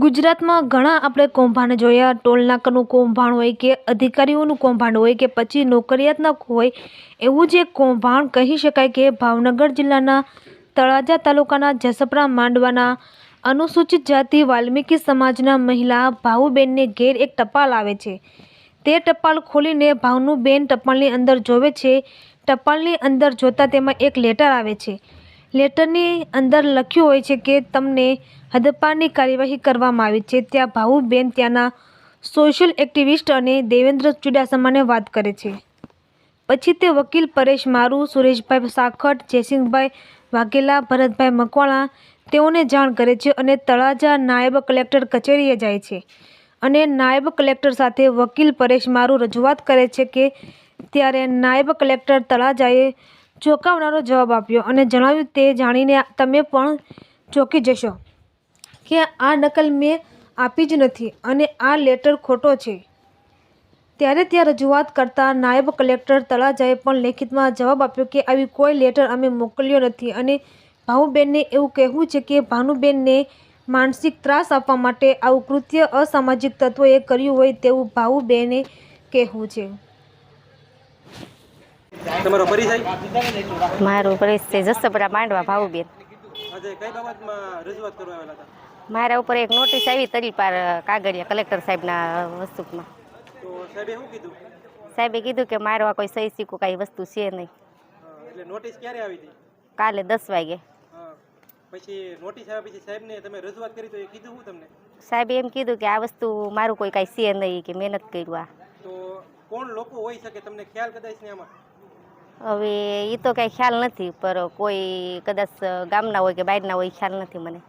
ગુજરાતમાં ઘણા આપણે કૌભાંડ જોયા. ટોલ નાકાનું કૌભાંડ હોય કે અધિકારીઓનું કૌભાંડ હોય કે પછી નોકરિયાતના હોય, એવું જે કૌભાંડ કહી શકાય કે ભાવનગર જિલ્લાના તળાજા તાલુકાના જસપરા માંડવાના અનુસૂચિત જાતિ વાલ્મીકી સમાજના મહિલા ભાવુબેનને ઘેર એક ટપાલ આવે છે. તે ટપાલ ખોલીને ભાવનુબેન ટપાલની અંદર જોવે છે. ટપાલની અંદર જોતાં તેમાં એક લેટર આવે છે. લેટરની અંદર લખ્યું હોય છે કે તમને હદપારની કાર્યવાહી કરવામાં આવી છે. ત્યાં ભાવુબેન ત્યાંના સોશિયલ એક્ટિવિસ્ટ અને દેવેન્દ્ર ચુડાસમાને વાત કરે છે. પછી તે વકીલ પરેશ મારુ, સુરેશભાઈ સાખટ, જયસિંહભાઈ વાઘેલા, ભરતભાઈ મકવાણા તેઓને જાણ કરે છે અને તળાજા નાયબ કલેક્ટર કચેરીએ જાય છે. અને નાયબ કલેક્ટર સાથે વકીલ પરેશ મારુ રજૂઆત કરે છે કે ત્યારે નાયબ કલેક્ટર તળાજાએ ચોંકાવનારો જવાબ આપ્યો અને જણાવ્યું તે જાણીને તમે પણ ચોંકી જશો કે આ નકલ મેં આપી જ નથી અને આ લેટર ખોટો છે. ત્યારે ત્યાં રજૂઆત કરતા નાયબ કલેક્ટર તળાજાએ પણ લેખિતમાં જવાબ આપ્યો કે આવી કોઈ લેટર અમે મોકલ્યો નથી અને ભાનુબેનને એવું કહેવું છે કે ભાનુબેનને માનસિક ત્રાસ આપવા માટે આવું કૃત્ય અસામાજિક તત્વોએ કર્યું હોય તેવું ભાવુબેને કહેવું છે. તમારો પરિચય? મારો પરિચય જસપરા માંડવા ભાવુબેન આજે કઈ બાબતમાં રજૂઆત કરવા આવેલા હતા? મારા ઉપર એક નોટિસ આવી તરી પાર કાગળિયા કલેક્ટર સાહેબના વસ્તુમાં તો સાહેબે શું કીધું? સાહેબે કીધું કે મારવા કોઈ સહી સિક્કો કાંઈ વસ્તુ છે નહીં. એટલે નોટિસ ક્યારે આવી હતી? કાલે દસ વાગે. પછી નોટિસ આવ્યા પછી સાહેબને તમે રજૂઆત કરી તો એ કીધું હું તમને? સાહેબે એમ કીધું કે આ વસ્તુ મારું કોઈ કાંઈ છે નહીં કે મહેનત કર્યું આ. તો કોણ લોકો હોઈ શકે? તમને ખ્યાલ કદાચ ને આમાં? હવે એ તો કાંઈ ખ્યાલ નથી, પર કોઈ કદાચ ગામના હોય કે બહારના હોય ખ્યાલ નથી મને.